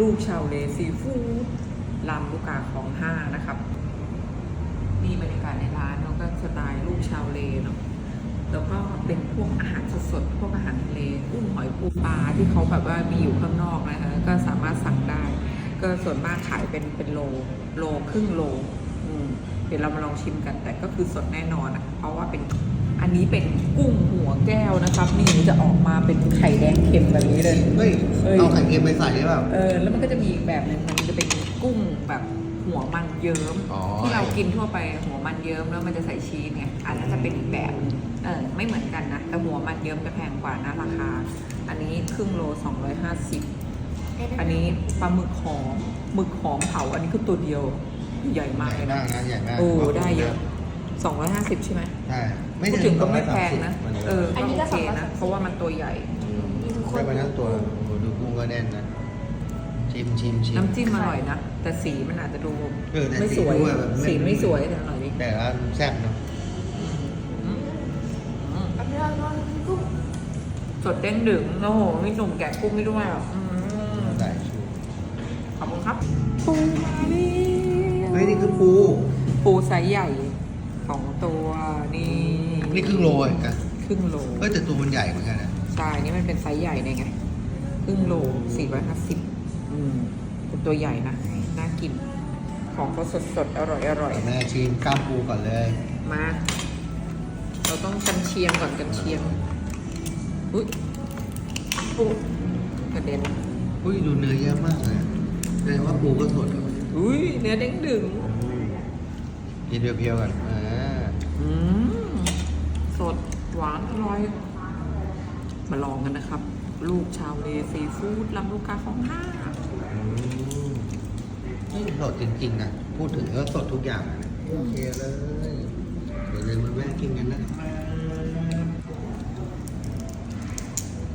ลูกชาวเลซีฟู้ดลำลูกกาของห้านะครับนี่บรรยากาศในร้านเนาก็สไตล์ลูกชาวเลเนาะแล้วก็เป็นพวกอาหารสดๆ พวกอาหารทะเลกุ้งหอยปูปลาที่เขาแบบว่ามีอยู่ข้างนอกนะคะก็สามารถสั่งได้ ก็ส่วนมากขายเป็นเป็นโลโลครึ่งโล อืมเดี๋ยวเรามาลองชิมกันแต่ก็คือสดแน่นอนอะเพราะว่าเป็น อันนี้เป็นกุ้งหัวแก้วนะครับ นี่จะออกมาเป็นไข่แดงเค็มแบบนี้เลย เฮ้ย เฮ้ย เอาไข่เค็มไปใส่หรือเปล่า เออ แล้วมันก็จะมีอีกแบบหนึ่งมันจะเป็นกุ้งแบบหัวมันเยิ้ม อ๋อ ที่เรากินทั่วไปหัวมันเยิ้มแล้วมันจะใส่ชีสไงอันนั้นจะเป็นอีกแบบหนึ่งเออ ไม่เหมือนกันนะ แต่หัวมันเยิ้มจะแพงกว่านะราคา อันนี้ครึ่งโล 250 อันนี้ปลาหมึกหอมหมึกหอมเผา อันนี้คือตัวเดียว ใหญ่มากใหญ่เลยมานะกนะใหญ่มากโอ้ได้เยอะ 250 ใช่ไหมใช่พูดถึงก็ไม่แพงนะมันเอออันนี้ก็ก็โอเคนะ 230 เพราะว่ามันตัวใหญ่ มีทุกคนได้มาทั้งตัวโอ้โหดูกุ้งก็แน่นนะ ชิมชิมชิม น้ำจิ้มอร่อยนะ แต่สีมันอาจจะดูเออแต่ไม่สีสวยดูแบบไม่ สีไม่สวยแต่อร่อยดีแต่ว่าแซ่บเนาะอืมอืมอันนี้เราลองกุ้งสดเด้งดึงโอ้โหมีหนุ่มแกะกุ้งไม่ด้วยอะอืมได้ชูขอบคุณครับปูมาแล้วเฮ้ยนี่คือปูปูไซส์ใหญ่ สองตัวนี่นี่ครึ่งโลเองกันครึ่งโลเฮ้ยแต่ตัวมันใหญ่เหมือนกันนะใช่นี่มันเป็นไซส์ใหญ่เนี่ยไงครึ่งโลสี่ร้อยห้าสิบอืมเป็นตัวใหญ่นะน่ากิน ของเขาสดๆอร่อยอร่อยแม่ชิมกล้ามปูก่อนเลย มา เราต้องกันเชียงก่อนกันเชียงอุ้ยปุ๊กระเด็นอุ้ยดูเนื้อเยอะมากเลยแสดงว่าปูก็สดเหรออุ้ยเนื้อเด้งดึงกินเพียวๆก่อน อืมสดหวานอร่อย มาลองกันนะครับ ลูกชาวเลซีฟู้ดลำลูกกาของห้าอืมนี่สดจริงๆนะพูดถึงก็สดทุกอย่างนะโอเคเลยเดี๋ยวเลยมาแวะกินกันนะครับ